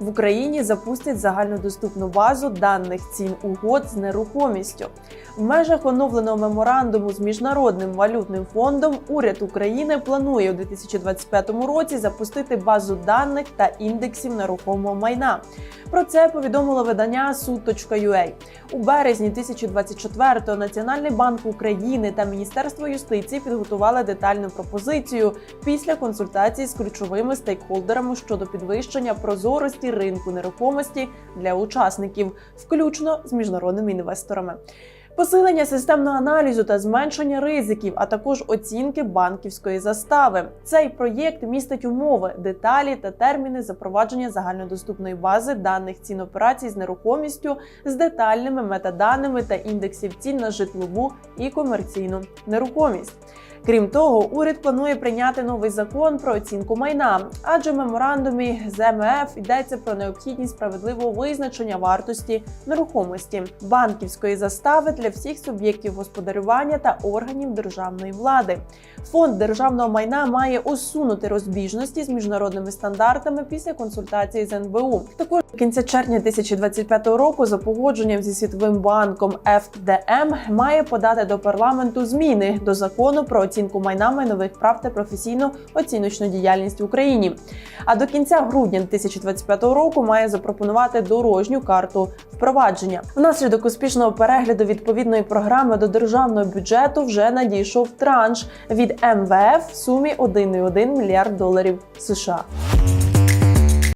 В Україні запустять загальнодоступну базу даних цін угод з нерухомістю. В межах оновленого меморандуму з міжнародним валютним фондом уряд України планує у 2025 році запустити базу даних та індексів нерухомого майна. Про це повідомило видання Суд.ua. У березні 2024-го Національний банк України та Міністерство юстиції підготували детальну пропозицію після консультацій з ключовими стейкхолдерами щодо підвищення прозорості ринку нерухомості для учасників, включно з міжнародними інвесторами. Посилення системного аналізу та зменшення ризиків, а також оцінки банківської застави. Цей проєкт містить умови, деталі та терміни запровадження загальнодоступної бази даних цін операцій з нерухомістю з детальними метаданими та індексів цін на житлову і комерційну нерухомість. Крім того, уряд планує прийняти новий закон про оцінку майна, адже в меморандумі з МФ йдеться про необхідність справедливого визначення вартості нерухомості, банківської застави для всіх суб'єктів господарювання та органів державної влади. Фонд державного майна має усунути розбіжності з міжнародними стандартами після консультації з НБУ. Також до кінця червня 2025 року за погодженням зі світовим банком FDM має подати до парламенту зміни до закону про оцінку майна майнових прав та професійну оціночну діяльність в Україні. А до кінця грудня 2025 року має запропонувати дорожню карту впровадження. Внаслідок успішного перегляду відповідної програми до державного бюджету вже надійшов транш від МВФ в сумі 1,1 мільярд доларів США.